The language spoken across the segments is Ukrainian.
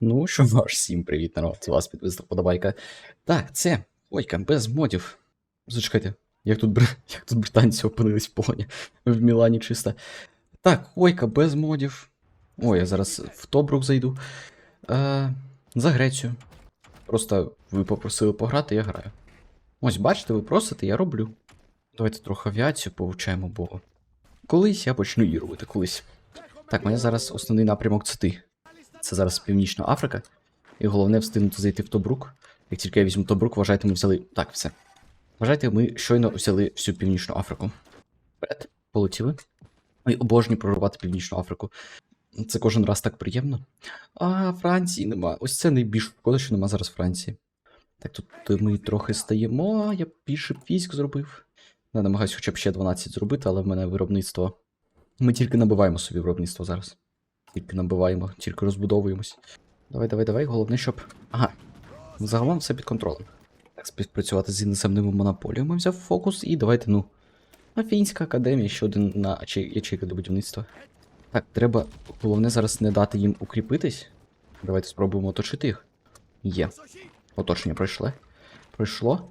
Ну, що ж, всім привіт, народ, з вас підписав подобайка. Так, це ойка, без модів. Зачекайте, як тут, бр- як тут британці опинились в полоні в Мілані чисто. Так, ойка, без модів. Ой, я зараз в Тобрук зайду. Е, за Грецію. Просто ви попросили пограти, я граю. Ось, бачите, ви просите, я роблю. Давайте трохи авіацію повчаємо, бо колись я почну її колись. Так, мене зараз основний напрямок це ти. Це зараз Північна Африка. І головне встигнути зайти в Тобрук. Як тільки я візьму Тобрук, вважайте, ми взяли. Так, все. Вважайте, ми щойно взяли всю Північну Африку. Вперед, полетіли. Ой, обожнюю прорвати Північну Африку. Це кожен раз так приємно. А, Франції нема. Ось це найбільш шкода, що нема зараз Франції. Так, тут ми трохи стаємо, я більше військ зробив. Я намагаюся хоча б ще 12 зробити, але в мене виробництво. Ми тільки набиваємо собі виробництво зараз. Тільки набиваємо, тільки розбудовуємось. Давай, давай, давай. Головне, щоб. Ага. Загалом все під контролем. Так, співпрацювати з іноземними монополіями взяв фокус, і давайте, ну. Афінська академія, ще один на ячейка для будівництва. Так, треба. Головне зараз не дати їм укріпитись. Давайте спробуємо оточити їх. Є. Оточення пройшло. Пройшло.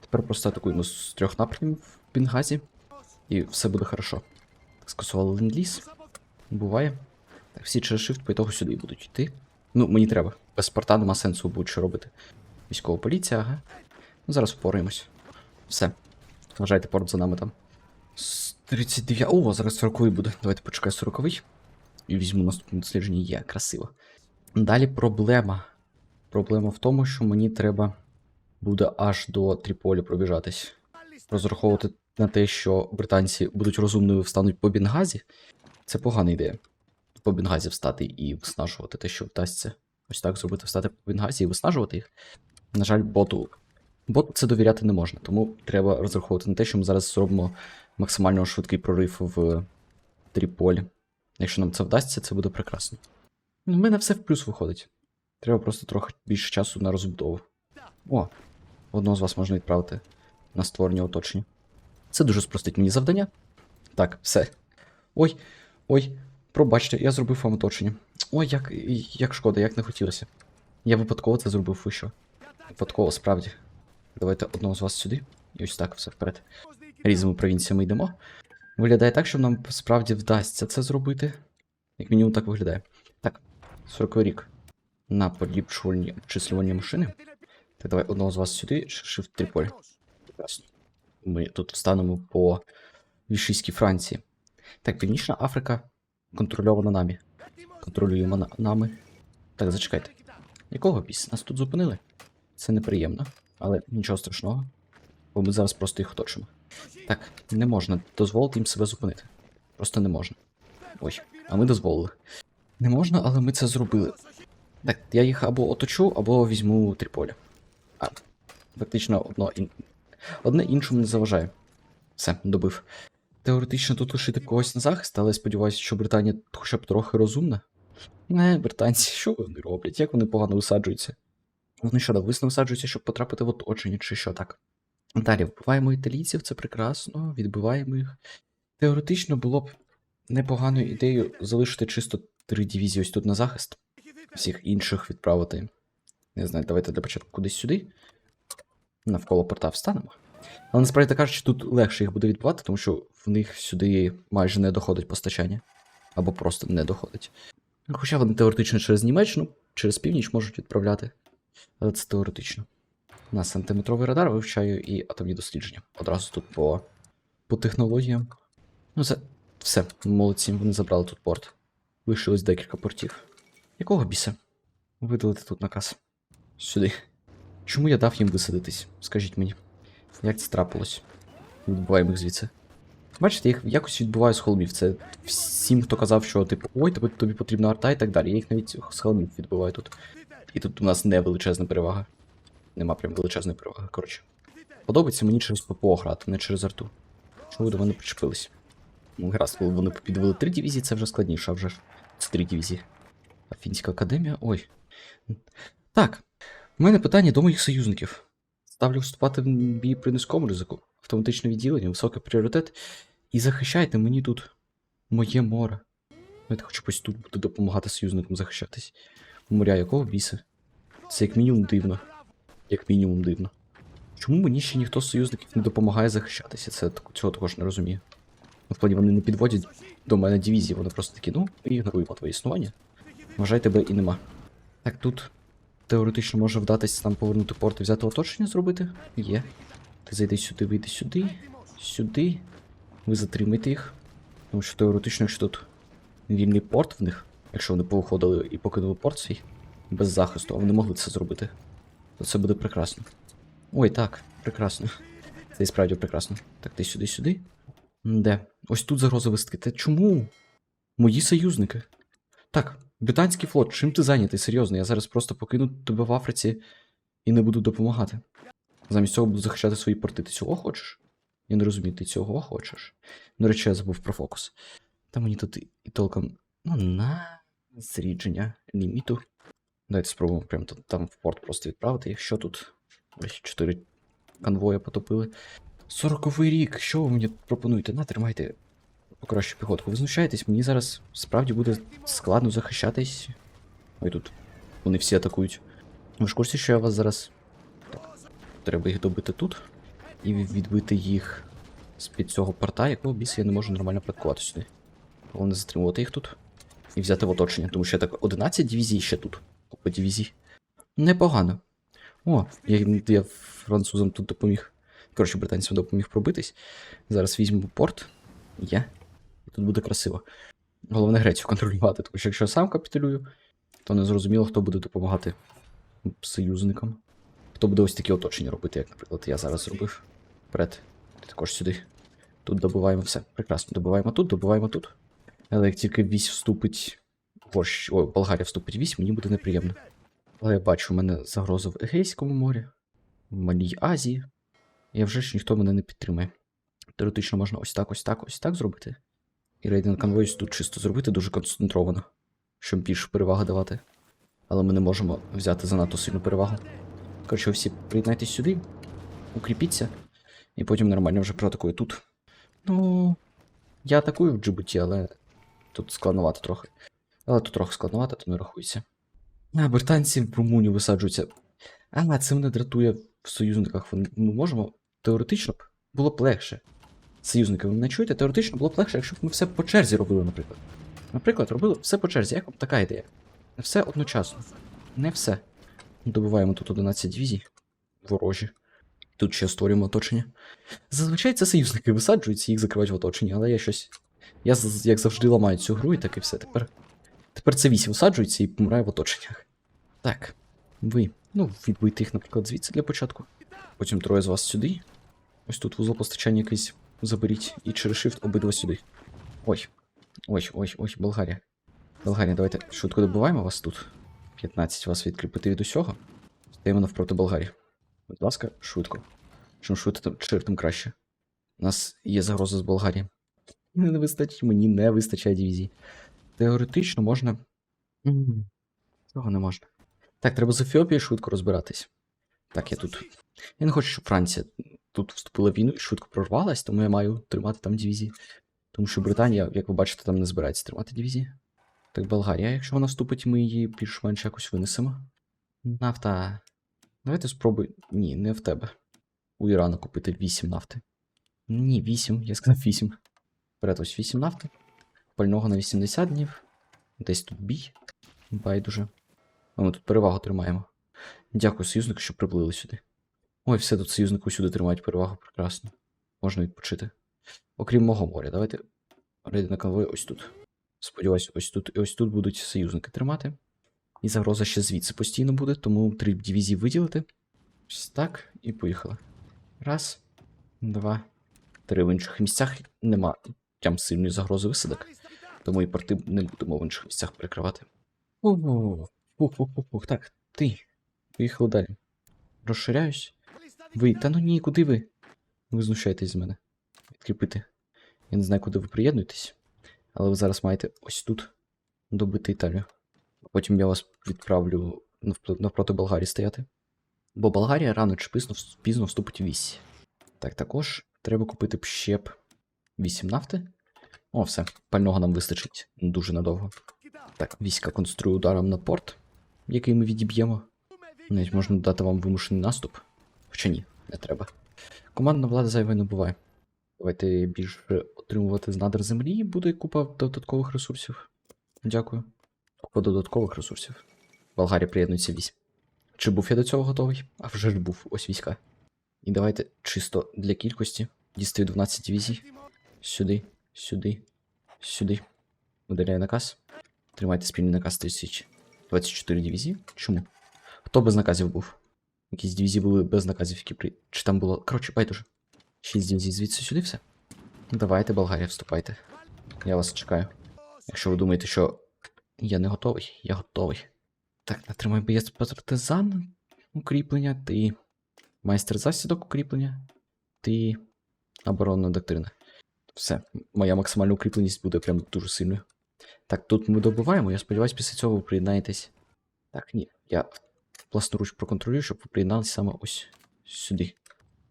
Тепер просто атакуємо з трьох напрямів в Бенгазі. І все буде хорошо. Скасували ленд-ліз. Буває. Так, всі через shift по ітогу сюди будуть йти. Ну, мені треба. Без порта нема сенсу будь-що робити. Військова поліція, ага. Ну, зараз впораємось. Все. Вважайте порт за нами там. 39. О, зараз 40 буде. Давайте почекаю 40-й. І візьму наступне дослідження. Є, красиво. Далі проблема. Проблема в тому, що мені треба буде аж до Тріполі пробіжатись. Розраховувати на те, що британці будуть розумними встануть по Бенгазі. Це погана ідея. По Бенгазі встати і виснажувати те, що вдасться. Ось так зробити встати по Бенгазі і виснажувати їх. На жаль, боту. Боту це довіряти не можна, тому треба розраховувати на те, що ми зараз зробимо максимально швидкий прорив в Тріполі. Якщо нам це вдасться, це буде прекрасно. У мене все в плюс виходить. Треба просто трохи більше часу на розбудову. О, одного з вас можна відправити на створення оточення. Це дуже спростить мені завдання. Так, все. Ой, ой, пробачте, я зробив вам оточення. Ой, як, як шкода, як не хотілося. Я випадково це зробив, ви що? Випадково, справді. Давайте одного з вас сюди. І ось так все вперед. Різними провінціями йдемо. Виглядає так, що нам справді вдасться це зробити. Як мінімум так виглядає. Так, 40 рік. На поліпшувальні обчислювання машини. Так, давай одного з вас сюди, shift Тріполь. Прекрасно. Ми тут встанемо по Вішийській Франції. Так, Північна Африка контрольована нами. Контролюємо на- нами. Так, зачекайте. Якого біс? Нас тут зупинили? Це неприємно, але нічого страшного. Бо ми зараз просто їх оточимо. Так, не можна дозволити їм себе зупинити. Просто не можна. Ой, а ми дозволили. Не можна, але ми це зробили. Так, я їх або оточу, або візьму Тріполі. А, фактично, одно, ін... одне іншому не заважає. Все, добив. Теоретично тут лишити когось на захист, але сподіваюся, що Британія хоча б трохи розумна. Не, британці, що вони роблять? Як вони погано висаджуються? Вони що, нависно висаджуються, щоб потрапити в оточення, чи що так? Далі вбиваємо італійців, це прекрасно, відбиваємо їх. Теоретично було б непоганою ідеєю залишити чисто три дивізії ось тут на захист, всіх інших відправити. Не знаю, давайте для початку кудись сюди. Навколо порта встанемо. Але насправді кажучи, тут легше їх буде відбивати, тому що в них сюди майже не доходить постачання. Або просто не доходить. Хоча вони теоретично через Німеччину, через північ можуть відправляти. Але це теоретично. На сантиметровий радар вивчаю і атомні дослідження. Одразу тут по, по технологіям. Ну, це все, молодці, вони забрали тут порт. Лишилось декілька портів. Якого біса? Видалити тут наказ. Сюди. Чому я дав їм висадитись? Скажіть мені. Як це трапилось? Відбуваємо їх звідси. Бачите, я їх якось відбуваю з холмів. Це всім, хто казав, що типу, ой, тобі, тобі потрібна арта і так далі. Я їх навіть з холмів відбиваю тут. І тут у нас не величезна перевага. Нема прям величезної переваги. Коротше. Подобається мені через ППО грати, не через арту. Чому до мене причепились? Ну, гаразд, коли вони підвели три дивізії, це вже складніше, а вже ж. Це три дивізії. Афінська академія. Ой. Так. У мене питання до моїх союзників. Ставлю вступати в бій при низькому ризику, автоматичне відділення, високий пріоритет. І захищайте мені тут моє море. Давайте хоч ось тут буду допомагати союзникам захищатись. Моря якого біса? Це як мінімум дивно. Як мінімум дивно. Чому мені ще ніхто з союзників не допомагає захищатися? Це цього також не розумію. Ну, в плані вони не підводять до мене дивізії, вони просто такі, ну, ігноруємо твоє існування. Вважай тебе і нема. Так, тут теоретично може вдатись нам повернути порт і взяти оточення зробити. Є. Ти зайди сюди, вийди сюди, сюди. Ви затримайте їх. Тому що теоретично, якщо тут вільний порт в них, якщо вони повиходили і покинули порт свій без захисту, а вони могли це зробити, то це буде прекрасно. Ой, так, прекрасно. Це і справді прекрасно. Так, ти сюди, сюди. Де? Ось тут загроза висадки. Та чому? Мої союзники. Так, британський флот, чим ти зайнятий? Серйозно, я зараз просто покину тебе в Африці і не буду допомагати. Замість цього буду захищати свої порти. Ти цього хочеш? Я не розумію, ти цього хочеш. До речі, я забув про фокус. Та мені тут і, толком. Ну, на зрідження ліміту. Давайте спробуємо прямо тут, там в порт просто відправити. Якщо тут ось чотири конвоя потопили. Сороковий рік, що ви мені пропонуєте? На, тримайте покращу піхотку. Ви знущаєтесь, мені зараз справді буде складно захищатись. Ой, тут вони всі атакують. Ви ж курсі, що я вас зараз. Так. Треба їх добити тут. І відбити їх з-під цього порта, якого біса я не можу нормально практикувати сюди. Головне затримувати їх тут. І взяти в оточення, тому що я так 11 дивізій ще тут. Купа дивізій. Непогано. О, я, я французам тут допоміг. Коротше, британцям допоміг пробитись. Зараз візьмемо порт. Є. Тут буде красиво. Головне Грецію контролювати, тому що якщо я сам капітулюю, то не зрозуміло, хто буде допомагати союзникам. Хто буде ось такі оточення робити, як, наприклад, я зараз зробив. Вперед. Ти також сюди. Тут добиваємо все. Прекрасно. Добиваємо тут, добиваємо тут. Але як тільки вісь вступить. Ось, о, Болгарія вступить вісь, мені буде неприємно. Але я бачу, у мене загроза в Егейському морі, в Малій Азії. І вже ж ніхто мене не підтримує. Теоретично можна ось так, ось так, ось так зробити. І рейдинг конвой тут чисто зробити дуже концентровано, щоб більше переваги давати. Але ми не можемо взяти занадто сильну перевагу. Коротше, всі приєднайтесь сюди, укріпіться, і потім нормально вже проатакую тут. Ну. Я атакую в Джибуті, але тут складновато трохи. Але тут трохи складновато, то не рахується. А, британці в Румунію висаджуються. А, це мене дратує в союзниках. Ми можемо. Теоретично б було б легше. Союзники, ви мене чуєте? Теоретично було б легше, якщо б ми все по черзі робили, наприклад. Наприклад, робили все по черзі. Як така ідея? Не все одночасно. Не все. Добиваємо тут 11 дивізій. Ворожі. Тут ще створюємо оточення. Зазвичай це союзники висаджуються, їх закривають в оточенні, але я щось. Я як завжди ламаю цю гру і так і все. Тепер. Тепер це 8 висаджується і помирає в оточеннях. Так. Ви. Ну, відбийте їх, наприклад, звідси для початку. Потім троє з вас сюди. Ось тут вузол постачання якийсь заберіть. І через shift обидва сюди. Ой. Ой, ой, ой, Болгарія. Болгарія, давайте швидко добиваємо вас тут. 15 вас відкріпити від усього. Стаємо навпроти Болгарії. Будь ласка, швидко. Чим швидко, тим, тим краще. У нас є загроза з Болгарії. Не вистачає, мені не вистачає дивізій. Теоретично можна. Цього не можна. Так, треба з Ефіопією швидко розбиратись. Так, я тут. Я не хочу, щоб Франція тут вступила в війну і швидко прорвалась, тому я маю тримати там дивізії. Тому що Британія, як ви бачите, там не збирається тримати дивізії. Так, Болгарія, якщо вона вступить, ми її більш-менш якось винесемо. Нафта. Давайте спробуй. Ні, не в тебе. У Ірану купити 8 нафти. Ні, 8, я сказав 8. Вперед, ось 8 нафти. Пального на 80 днів. Десь тут бій. Байдуже. А ми тут перевагу тримаємо. Дякую, союзнику, що приплили сюди. Ой, все тут союзники усюди тримають перевагу, прекрасно. Можна відпочити. Окрім мого моря, давайте. Рейди на конвой ось тут. Сподіваюсь, ось тут і ось тут будуть союзники тримати. І загроза ще звідси постійно буде, тому три дивізії виділити. Ось так, і поїхали. Раз, два, три. В інших місцях нема тям сильної загрози висадок, тому і порти не будемо в інших місцях перекривати. Ого, Фух, фух, фух, фух. Так, ти. Поїхали далі. Розширяюсь. Ви, та ну ні, куди ви? Ви знущаєтесь з мене. Відкріпити. Я не знаю, куди ви приєднуєтесь, але ви зараз маєте ось тут добити Італію. Потім я вас відправлю навпроти Болгарії стояти. Бо Болгарія рано чи пізно, пізно вступить у вісь. Так, також треба купити б ще б 8 нафти. О, все, пального нам вистачить дуже надовго. Так, війська конструюю ударом на порт. який ми відіб'ємо. Навіть можна дати вам вимушений наступ. Хоча ні, не треба. Командна влада зайвої не буває. Давайте більше отримувати з надр землі, буде купа додаткових ресурсів. Дякую. Купа додаткових ресурсів. Болгарія приєднується військ. Чи був я до цього готовий? А вже ж був, ось війська. І давайте чисто для кількості. Дістаю 12 дивізій. Сюди, сюди, сюди. Видаляю наказ. Тримайте спільний наказ тисяч. 24 дивізії. Чому? Хто без наказів був? Якісь дивізії були без наказів, які при. Чи там було. Коротше, байдуже. 6 дивізій звідси сюди все. Давайте, Болгарія, вступайте. Я вас чекаю. Якщо ви думаєте, що я не готовий, я готовий. Так, натримай боєць партизан. Укріплення, ти. Майстер засідок укріплення. Ти. Оборонна доктрина. Все, моя максимальна укріпленість буде прям дуже сильною. Так, тут ми добиваємо, я сподіваюся, після цього ви приєднаєтесь. Так, ні, я власноруч проконтролюю, щоб приєдналися саме ось сюди.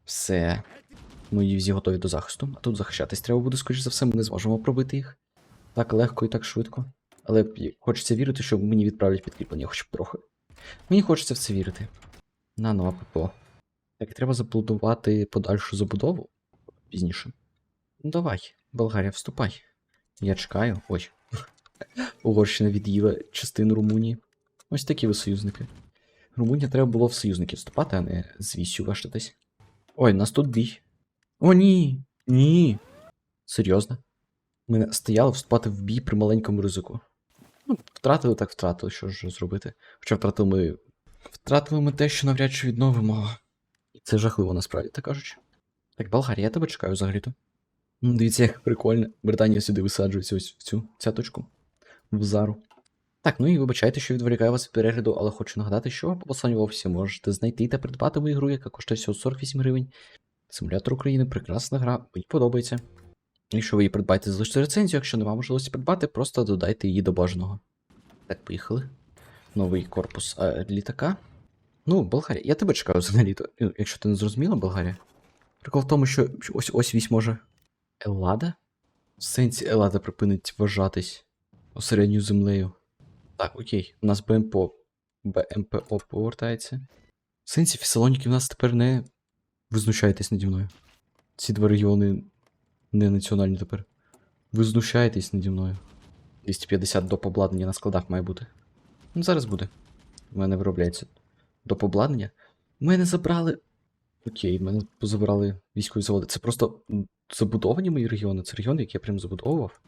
Все. Мої дивізії готові до захисту. А тут захищатись треба буде, скоріш за все, ми не зможемо пробити їх. Так легко і так швидко. Але хочеться вірити, що мені відправлять підкріплення хоч трохи. Мені хочеться в це вірити. Нано АППО. Так, треба запланувати подальшу забудову пізніше. Ну давай, Болгарія, вступай. Я чекаю. Ой. Угорщина від'їла частину Румунії. Ось такі ви союзники. Румунія треба було в союзники вступати, а не з вісю вештатись. Ой, нас тут бій. О, ні. Ні. Серйозно. Ми стояли вступати в бій при маленькому ризику. Ну, втратили, так втратили, що ж зробити. Хоча втратили ми. Втратили ми те, що навряд чи відновимо. І це жахливо насправді, так кажучи. Так, Болгарія, я тебе чекаю взагалі-то. Ну, Дивіться, як прикольно. Британія сюди висаджується ось в цю цяточку. В зару. Так, ну і вибачайте, що відволікаю вас від перегляду, але хочу нагадати, що по посланню в офісі можете знайти та придбати мою гру, яка коштує всього 48 гривень. Симулятор України прекрасна гра, мені подобається. Якщо ви її придбаєте, залиште рецензію, якщо немає можливості придбати, просто додайте її до бажаного. Так, поїхали. Новий корпус а, літака. Ну, Болгарія, я тебе чекаю взагалі, то, ну, якщо ти не зрозуміла, Болгарія. Прикол в тому, що ось ось вісь може. Еллада? В сенсі Еллада припинить вважатись осередньою землею. Так, окей. У нас БМПО. БМПО повертається. Сенсі Фесалоніки в нас тепер не. Ви знущаєтесь наді мною. Ці два регіони не національні тепер. Ви знущаєтесь наді мною. 250 доп обладнання на складах має бути. Ну, зараз буде. У мене виробляється доп обладнання. Мене забрали. Окей, мене позабрали військові заводи. Це просто забудовані мої регіони. Це регіони, які я прям забудовував.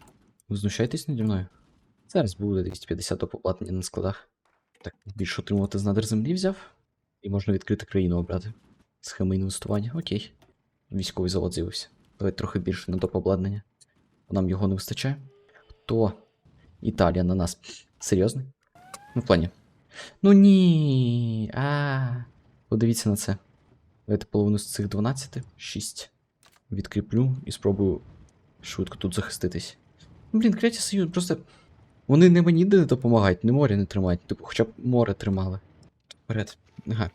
Ви знущаєтесь наді мною? Зараз буде 250 доп на складах. Так, більше отримувати з надр землі взяв. І можна відкрити країну обрати. Схеми інвестування. Окей. Військовий завод з'явився. Давай трохи більше на доп обладнання. Нам його не вистачає. Хто? Італія на нас. Серйозно? Ну, в плані. Ну ні. А. Подивіться на це. Давайте половину з цих 12. 6. Відкріплю і спробую швидко тут захиститись. Блін, Креті Союз, просто. Вони не мені не допомагають, не море не тримають. Типу, хоча б море тримали. Вперед. Ага.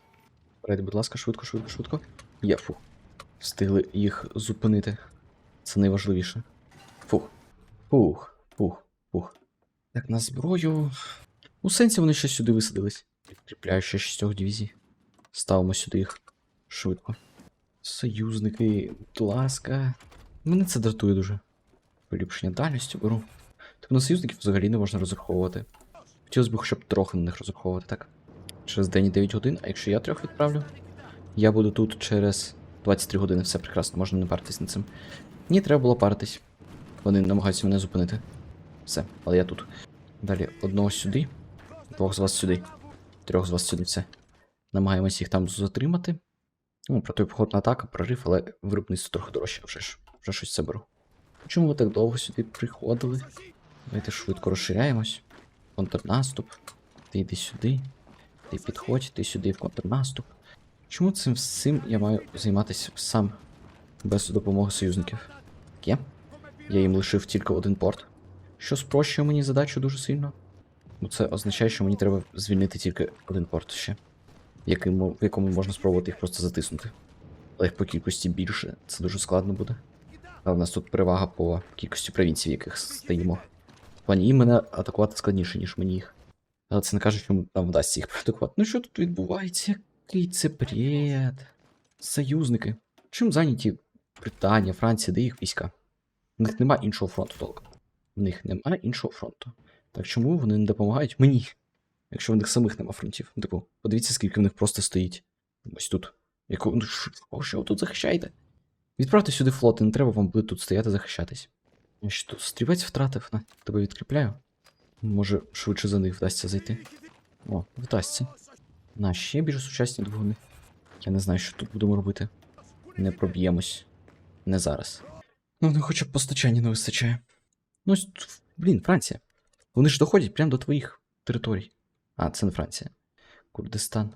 Вперед, будь ласка, швидко, швидко, швидко. Є, фух. Встигли їх зупинити. Це найважливіше. Фух. Фух, фух, фух. Так, на зброю. У сенсі вони ще сюди висадились. Підкріпляю ще шістьох дивізій. Ставимо сюди їх швидко. Союзники, будь ласка. Мене це дратує дуже. Поліпшення дальності беру. Так на союзників взагалі не можна розраховувати. Хотілося б хоча б трохи на них розраховувати, так? Через день і 9 годин, а якщо я трьох відправлю, я буду тут через 23 години, все прекрасно, можна не паритись над цим. Ні, треба було паритись. Вони намагаються мене зупинити. Все, але я тут. Далі одного сюди, двох з вас сюди, трьох з вас сюди, все. Намагаємось їх там затримати. Ну, протипіхотна атака, прорив, але виробництво трохи дорожче, вже ж. Вже щось це беру. Чому ви так довго сюди приходили? Давайте швидко розширяємось. Контрнаступ. Ти йди сюди. Ти підходь, ти сюди в контрнаступ. Чому цим всім я маю займатися сам без допомоги союзників? Таке. Я їм лишив тільки один порт. Що спрощує мені задачу дуже сильно. Бо це означає, що мені треба звільнити тільки один порт ще, яким, в якому можна спробувати їх просто затиснути. Але їх по кількості більше, це дуже складно буде. Але в нас тут перевага по кількості провінцій, в яких стоїмо. В плані їм мене атакувати складніше, ніж мені їх. Але це не каже, що нам вдасться їх проатакувати. Ну що тут відбувається? Який це бред? Союзники. Чим зайняті Британія, Франція, де їх війська? У них немає іншого фронту толком. У них немає іншого фронту. Так чому вони не допомагають мені? Якщо в них самих нема фронтів. Ну, Типу, подивіться, скільки в них просто стоїть. Ось тут. Яку... ну, О, що ви тут захищаєте? Відправте сюди флоти, не треба вам буде тут стояти захищатись. Я ще тут стрівець втратив, на, тебе відкріпляю. Може, швидше за них вдасться зайти. О, вдасться. На ще більш сучасні двигуни. Я не знаю, що тут будемо робити. Не проб'ємось. Не зараз. Ну, ну хоча б постачання не вистачає. Ну, блін, Франція. Вони ж доходять прямо до твоїх територій. А, це не Франція. Курдистан.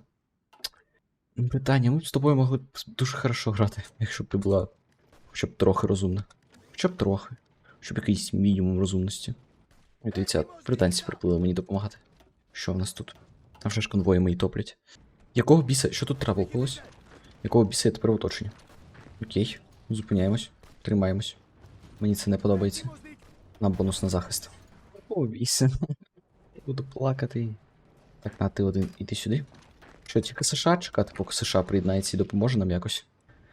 Британія, ми б з тобою могли б дуже хорошо грати, якщо б ти була хоча б трохи розумна. Хоча б трохи. Щоб якийсь мінімум розумності. Ой, дивіться, британці приплили мені допомагати. Що в нас тут? А вже ж конвої мої топлять. Якого біса? Що тут трапилось? Якого біса я тепер в оточенні? Окей, зупиняємось, тримаємось. Мені це не подобається. Нам бонус на захист. О, біса. Буду плакати. Так, на ти один, іди сюди. Що, тільки США чекати, поки США приєднається і допоможе нам якось.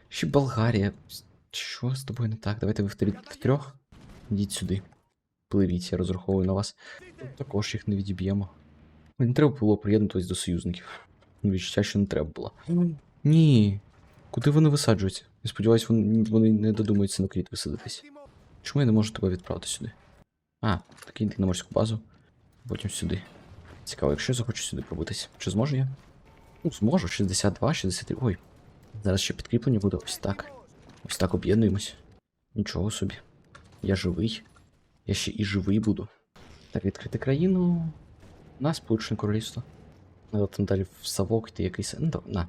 Ще Болгарія. Що з тобою не так? Давайте ви в трьох. Ідіть сюди. Пливіть, я розраховую на вас. Тут також їх не відіб'ємо. Не треба було приєднуватись до союзників. Відчуття, що не треба було. Ні. Куди вони висаджуються? Я сподіваюся, вони, вони не додумаються на кріт висадитись. Чому я не можу тебе відправити сюди? А, так йди на морську базу. Потім сюди. Цікаво, якщо я захочу сюди пробитись. Чи зможу я? Ну, зможу, 62, 63. Ой. Зараз ще підкріплення буде ось так. Ось так об'єднуємось. Нічого собі. Я живий. Я ще і живий буду. Так, відкрити країну. На Сполучене Королівство. Надо там далі в Савок йти якийсь. Ну, на.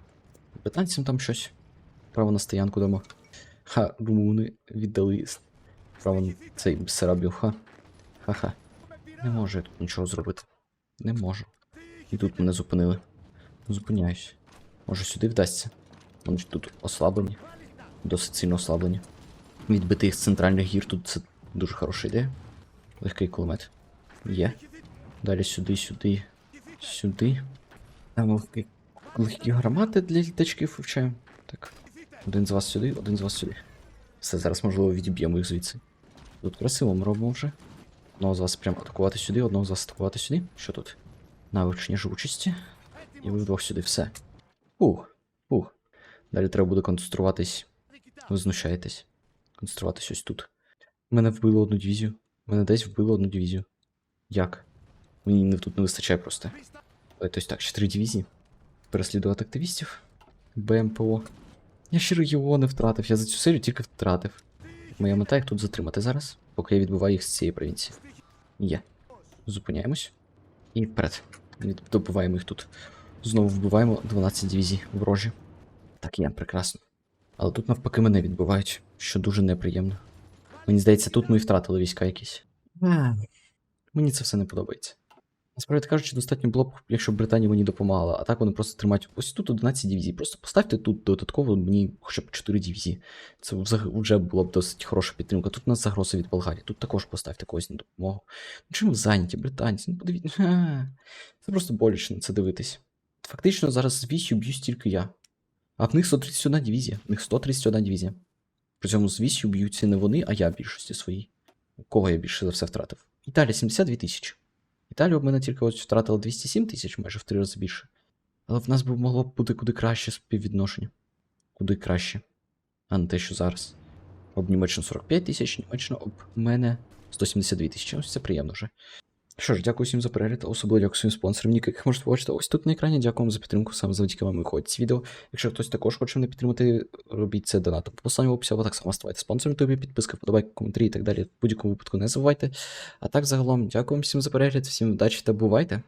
Британцям там щось. Право на стоянку дамо. Ха, румуни віддали право на цей Бессарабію, ха. Ха-ха. Не можу я тут нічого зробити. Не можу. І тут мене зупинили. Зупиняюсь. Може сюди вдасться. Вони тут ослаблені. Досить сильно ослаблені. Відбити їх з центральних гір тут це дуже хороша ідея. Легкий кулемет. Є. Далі сюди, сюди, сюди. Там легкі, легкі гармати для літачків вивчаємо. Так. Один з вас сюди, один з вас сюди. Все, зараз, можливо, відіб'ємо їх звідси. Тут красиво ми робимо вже. Одного з вас прямо атакувати сюди, одного з вас атакувати сюди. Що тут? Навичення живучості. І ви вдвох сюди, все. Ух, ух. Далі треба буде концентруватись. Ви знущаєтесь. Концентруватись ось тут. Мене вбили одну дивізію. Мене десь вбили одну дивізію. Як? Мені не, тут не вистачає просто. Ось так, чотири дивізії. Переслідувати активістів. БМПО. Я ще регіони втратив, я за цю серію тільки втратив. Моя мета їх тут затримати зараз, поки я відбиваю їх з цієї провінції. Є. Зупиняємось. І вперед. Добиваємо їх тут. Знову вбиваємо 12 дивізій ворожі. Так є, прекрасно. Але тут навпаки мене відбивають, що дуже неприємно. Мені здається, тут ми і втратили війська якісь. Мені це все не подобається. Насправді кажучи, достатньо було б, якщо б Британія мені допомагала, а так вони просто тримають ось тут 11 дивізій. Просто поставте тут додатково мені хоча б 4 дивізії. Це вже була б досить хороша підтримка. Тут у нас загроза від Болгарії, тут також поставте когось на допомогу. Ну чим ви зайняті, британці? Ну подивіться. Це просто боляче на це дивитись. Фактично зараз з вісю б'юсь тільки я. А в них 131 дивізія. В них 131 дивізія. При цьому з вісю б'ються не вони, а я в більшості своїй. Кого я більше за все втратив? Італія 72 тисячі. Італія в мене тільки ось втратила 207 тисяч, майже в три рази більше. Але в нас б могло б бути куди краще співвідношення. Куди краще. А не те, що зараз. Об Німеччину 45 тисяч, Німеччина об мене 172 тисячі. Ось це приємно вже. Що ж, дякую всім за перегляд, особливо дякую своїм спонсорам, яких можете побачити ось тут на екрані. Дякую вам за підтримку, саме завдяки вам виходить ці відео. Якщо хтось також хоче мене підтримати, робіть це донатом по в описі, або так само ставайте спонсором тобі, підписка, вподобайки, коментарі і так далі. В будь-якому випадку не забувайте. А так загалом, дякую всім за перегляд, всім удачі та бувайте!